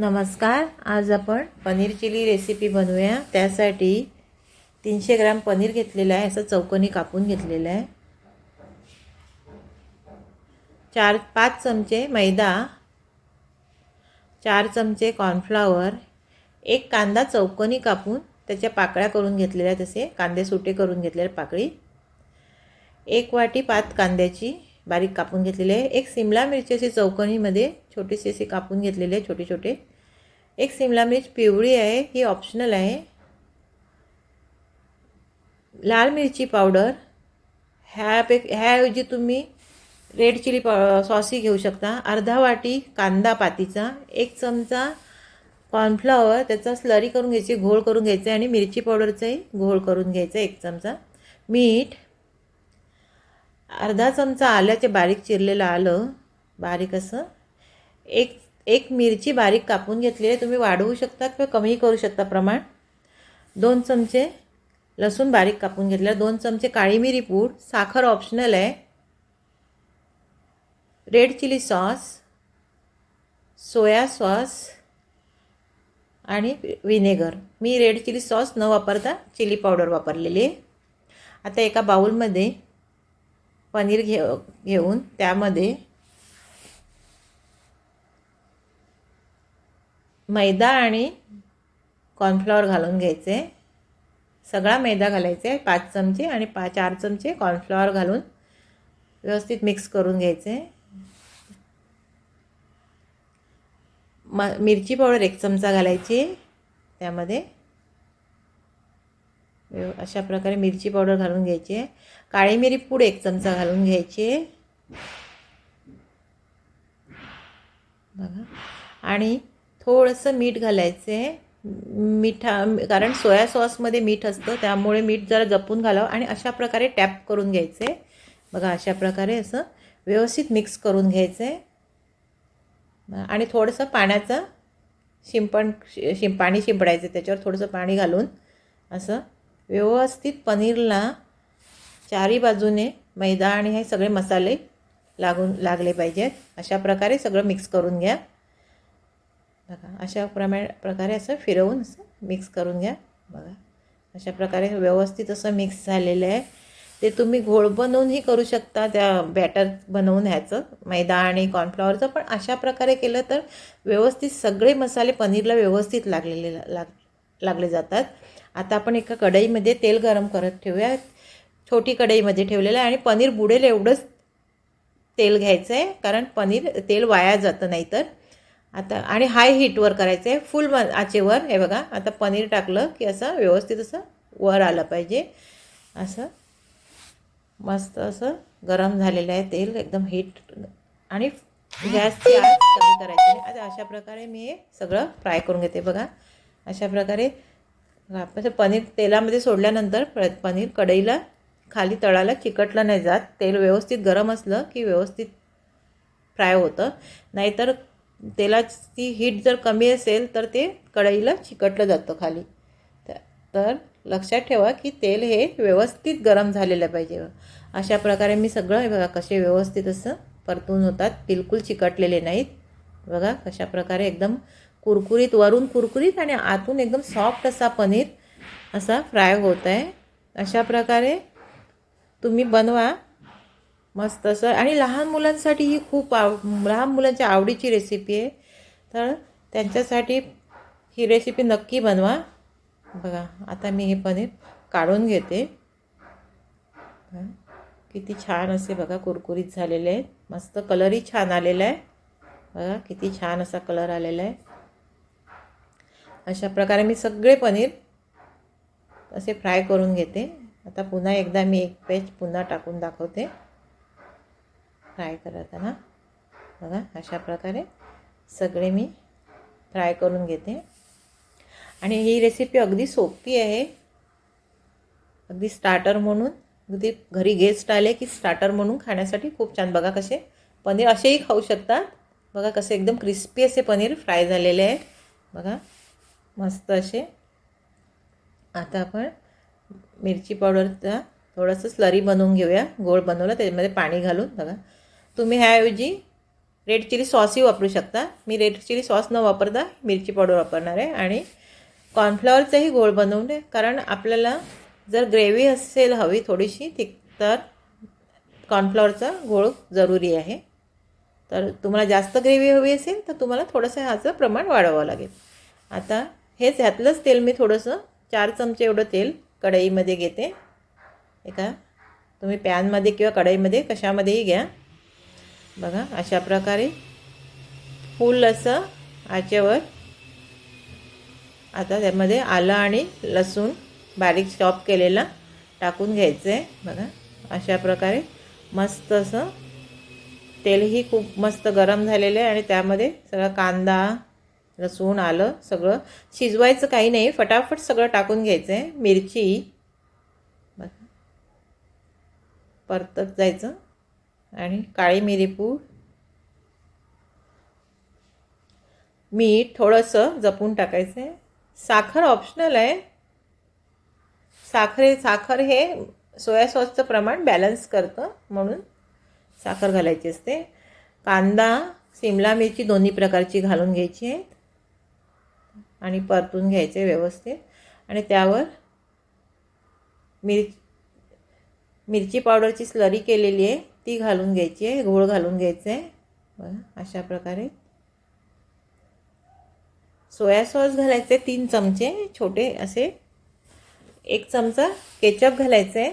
नमस्कार आज आपण पनीर चिली रेसिपी बनवूया. त्यासाठी तीनशे ग्रॅम पनीर घेतलेलं आहे असं चौकोनी कापून घेतलेलं आहे. चार पाच चमचे मैदा चार चमचे कॉर्नफ्लावर एक कांदा चौकोनी कापून त्याच्या पाकळ्या करून घेतलेल्या तसे कांदे सुटे करून घेतलेले पाकळी. एक वाटी पात कांद्याची बारीक कापून घेतलेले आहे. एक सिमला मिरची अशी चौकोनीमध्ये छोटीशी अशी कापून घेतलेली आहे छोटे छोटे. एक सिमला मिर्च पिवळी आहे ही ऑप्शनल आहे. लाल मिरची पावडर. ह्यापे ह्याऐवजी तुम्ही रेड चिली पा सॉसही घेऊ शकता. अर्धा वाटी कांदा पातीचा एक चमचा कॉर्नफ्लॉवर त्याचा स्लरी करून घ्यायची घोळ करून घ्यायचा आणि मिरची पावडरचाही घोळ करून घ्यायचा एक चमचा. मीठ अर्धा चमचा आल्याचे बारीक चिरलेलं आलं बारीक असं. एक एक मिरची बारीक कापून घेतली आहे. तुम्ही वाढवू शकता किंवा कमीही करू शकता प्रमाण. दोन चमचे लसूण बारीक कापून घेतले दोन चमचे काळी मिरी पूड. साखर ऑप्शनल आहे. Red chilli sauce soya sauce आणि व्हिनेगर मी रेड चिली सॉस न वापरता चिली पावडर वापरलेली आहे. आता एका बाऊलमध्ये पनीर घे घेऊन त्यामध्ये मैदा आणि कॉर्नफ्लॉवर घालून घ्यायचे. सगळा मैदा घालायचे पाच चमचे आणि पा चार चमचे कॉर्नफ्लॉवर घालून व्यवस्थित मिक्स करून घ्यायचे. म मिरची पावडर एक चमचा घालायची त्यामध्ये. व्यव अशा प्रकारे मिरची पावडर घालून घ्यायची आहे. काळी मिरी पूड एक चमचा घालून घ्यायची आहे. बघा. आणि थोडंसं मीठ घालायचं आहे. मिठा कारण सोया सॉसमध्ये मीठ असतं त्यामुळे मीठ जरा जपून घालावं आणि अशा प्रकारे टॅप करून घ्यायचं आहे. बघा अशा प्रकारे असं व्यवस्थित मिक्स करून घ्यायचं आहे. आणि थोडंसं पाण्याचं शिंपण शिं पाणी शिंपडायचं त्याच्यावर थोडंसं पाणी घालून असं व्यवस्थित पनीरला चारी बाजूने मैदा आणि हे सगळे मसाले लागून लागले पाहिजेत. अशा प्रकारे सगळं मिक्स करून घ्या. बघा अशा प्रमाणे प्रकारे असं फिरवून असं मिक्स करून घ्या. बघा अशा प्रकारे व्यवस्थित असं मिक्स झालेलं आहे. ते तुम्ही घोळ बनवूनही करू शकता त्या बॅटर बनवून ह्याचं. मैदा आणि कॉर्नफ्लॉवरचं पण अशा प्रकारे केलं तर व्यवस्थित सगळे मसाले पनीरला व्यवस्थित लागलेले लाग लागले जातात. आता आपण एका कढईमध्ये तेल गरम करत ठेवूया छोटी कढईमध्ये ठेवलेलं आहे आणि पनीर बुडेल एवढंच तेल घ्यायचं आहे कारण पनीर तेल वाया जातं नाही तर आता आणि हाय हीटवर करायचं आहे फुल म आचेवर. हे बघा आता पनीर टाकलं की असं व्यवस्थित असं वर आलं पाहिजे. असं मस्त असं गरम झालेलं आहे तेल एकदम हीट. आणि गॅसची आग कमी करायची. आता अशा प्रकारे मी हे सगळं फ्राय करून घेते बघा. अशा प्रकारे असं म्हणजे पनीर तेलामध्ये सोडल्यानंतर पनीर कढईला खाली तळाला चिकटलं नाही जात. तेल व्यवस्थित गरम असलं की व्यवस्थित फ्राय होतं. नाहीतर तेलाची हीट जर कमी असेल तर ते कढईला चिकटलं जातं खाली. तर लक्षात ठेवा की तेल हे व्यवस्थित गरम झालेलं पाहिजे. अशा प्रकारे मी सगळं हे बघा कसे व्यवस्थित असं परतून होतात. बिलकुल चिकटलेले नाहीत. बघा कशा प्रकारे एकदम कुरकुरीत वरून कुरकुरीत आणि आतून एकदम सॉफ्ट असा पनीर असा फ्राय होत आहे. अशा प्रकारे तुम्ही बनवा. मस्त असं आणि लहान मुलांसाठी ही खूप आव लहान मुलांच्या आवडीची रेसिपी आहे. तर त्यांच्यासाठी ही रेसिपी नक्की बनवा. बघा आता मी हे पनीर काढून घेते. किती छान असे बघा कुरकुरीत झालेले आहेत. मस्त कलरही छान आलेला आहे. बघा किती छान असा कलर आलेला आहे. अशा प्रकारे मी सगळे पनीर असे फ्राय करून घेते. आता पुन्हा एकदा मी एक पेज पुन्हा टाकून दाखवते. फ्राय करताना. बघा अशा प्रकारे सगळे मी फ्राय करून घेते. आणि ही रेसिपी अगदी सोपी आहे. अगदी स्टार्टर म्हणून. अगदी घरी गेस्ट आले की स्टार्टर म्हणून खाण्यासाठी खूप छान. बघा कसे पनीर असेही खाऊ शकतात. बघा कसे एकदम क्रिस्पी असे पनीर फ्राय झालेले आहे बघा. मस्त असे. आता आपण मिरची पावडरचा थोडंसं स्लरी बनवून घेऊया. गोळ बनवलं त्याच्यामध्ये पाणी घालून. बघा. तुम्ही ह्याऐवजी रेड चिली सॉसही वापरू शकता. मी रेड चिली सॉस न वापरता मिरची पावडर वापरणार आहे. आणि कॉर्नफ्लॉवरचंही गोळ बनवून आहे कारण आपल्याला जर ग्रेव्ही असेल हवी थोडीशी ती तर कॉर्नफ्लॉवरचा गोळ जरुरी आहे. तर तुम्हाला जास्त ग्रेव्ही हवी असेल तर तुम्हाला थोडंसं ह्याचं प्रमाण वाढवावं लागेल. आता हेच ह्यातलंच तेल मी थोडंसं चार चमचे एवढं तेल कढईमध्ये घेते. एका तुम्ही पॅनमध्ये किंवा कढईमध्ये कशामध्येही घ्या. बघा अशा प्रकारे फुल असं आचेवर आता त्यामध्ये आलं आणि लसूण बारीक चॉप केलेला टाकून घ्यायचं. आहे बघा अशा प्रकारे मस्त असं तेलही खूप मस्त गरम झालेलं आहे आणि त्यामध्ये सगळा कांदा लसूण आलं सगळं. शिजवायचं काही नाही. फटाफट सगळं टाकून घ्यायचं आहे मिरची. परतत जायचं. आणि काळी मिरीपूड मीठ थोडंसं जपून टाकायचं आहे साखर ऑप्शनल आहे. साखरे साखर हे सोया सॉसचं प्रमाण बॅलन्स करतं म्हणून साखर घालायची असते. कांदा सिमला मिरची दोन्ही प्रकारची घालून घ्यायची आहेत. आणि परतून घ्यायचे व्यवस्थित. आणि त्यावर मिर मिरची पावडरची स्लरी केलेली आहे ती घालून घ्यायची आहे गूळ घालून घ्यायचं आहे. बघा अशा प्रकारे. सोया सॉस घालायचे तीन चमचे छोटे असे. एक चमचा केचप घालायचं. आहे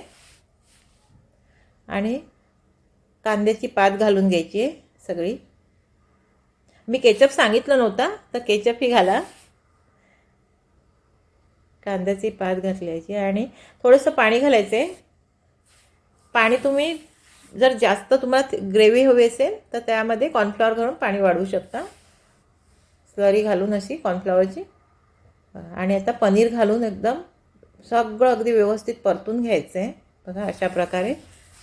आणि कांद्याची पात घालून घ्यायची आहे सगळी. मी केचप सांगितलं नव्हता तर केचपही घाला. कांद्याची पात घातल्याची आणि थोडंसं पाणी घालायचं. आहे पाणी तुम्ही जर जास्त तुम्हाला ग्रेव्ही हवी असेल तर त्यामध्ये कॉर्नफ्लॉवर घालून पाणी वाढवू शकता. स्लरी घालून अशी कॉर्नफ्लॉवरची आणि आता पनीर घालून एकदम सगळं अगदी व्यवस्थित परतून घ्यायचं. आहे बघा अशा प्रकारे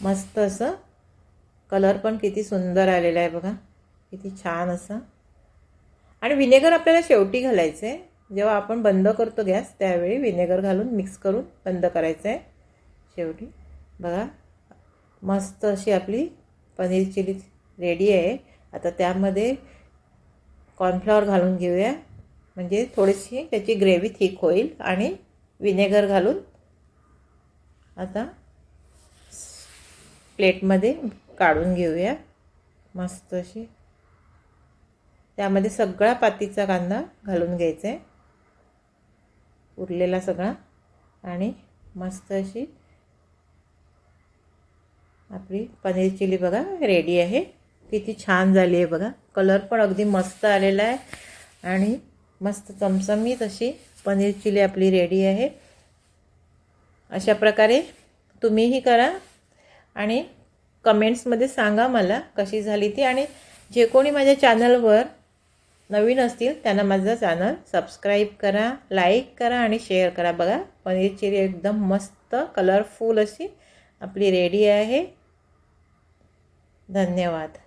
मस्त असं कलर पण किती सुंदर आलेला आहे बघा. किती छान असं. आणि व्हिनेगर आपल्याला शेवटी घालायचं. आहे जेव्हा आपण बंद करतो गॅस त्यावेळी विनेगर घालून मिक्स करून बंद करायचं आहे शेवटी बघा मस्त अशी आपली पनीर चिली रेडी आहे. आता त्यामध्ये कॉर्नफ्लॉवर घालून घेऊया. म्हणजे थोडीशी त्याची ग्रेव्ही थिक होईल आणि विनेगर घालून आता प्लेटमध्ये काढून घेऊया. मस्त अशी. त्यामध्ये सगळा पातीचा कांदा घालून घ्यायचा आहे उरलेला सगळा. आणि मस्त अशी आपली पनीर चिली बघा रेडी आहे. किती छान झाली आहे बघा. कलर पण अगदी मस्त आलेला आहे. आणि मस्त चमचमीत अशी पनीर चिली आपली रेडी आहे. अशा प्रकारे तुम्हीही करा. आणि कमेंट्समध्ये सांगा मला कशी झाली ती. आणि जे कोणी माझ्या चॅनलवर नवीन असतील त्यांना माझं चॅनल सबस्क्राईब करा लाईक करा आणि शेअर करा. बघा पनीर चिली एकदम मस्त कलरफुल अशी आपली रेडी आहे. धन्यवाद.